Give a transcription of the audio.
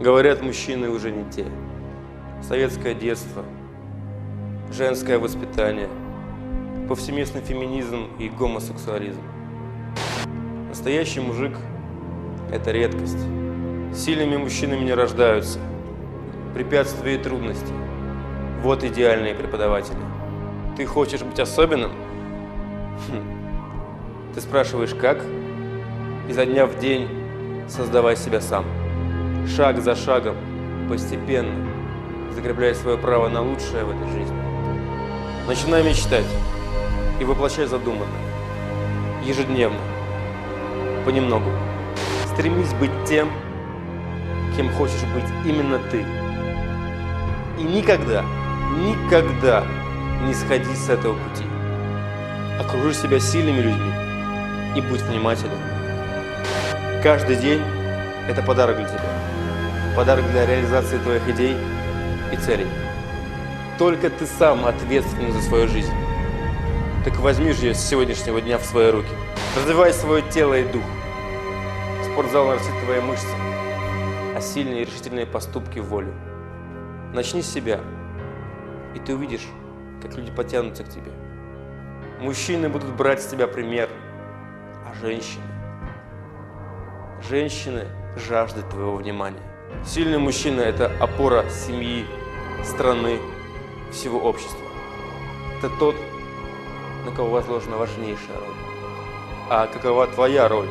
Говорят, мужчины уже не те. Советское детство, женское воспитание, повсеместный феминизм и гомосексуализм. Настоящий мужик – это редкость. Сильными мужчинами не рождаются. Препятствия и трудности – вот идеальные преподаватели. Ты хочешь быть особенным? Хм. Ты спрашиваешь, как? Изо дня в день создавай себя сам. Шаг за шагом, постепенно, закрепляя свое право на лучшее в этой жизни. Начинай мечтать и воплощай задуманное. Ежедневно, понемногу. Стремись быть тем, кем хочешь быть именно ты. И никогда, никогда не сходи с этого пути. Окружи себя сильными людьми и будь внимателен. Каждый день – это подарок для тебя. Подарок для реализации твоих идей и целей. Только ты сам ответственен за свою жизнь. Так возьми же ее с сегодняшнего дня в свои руки. Развивай свое тело и дух. Спортзал нарастит твои мышцы, а сильные и решительные поступки – волю. Начни с себя, и ты увидишь, как люди потянутся к тебе. Мужчины будут брать с тебя пример, а женщины? Женщины жаждут твоего внимания. Сильный мужчина – это опора семьи, страны, всего общества. Это тот, на кого возложена важнейшая роль. А какова твоя роль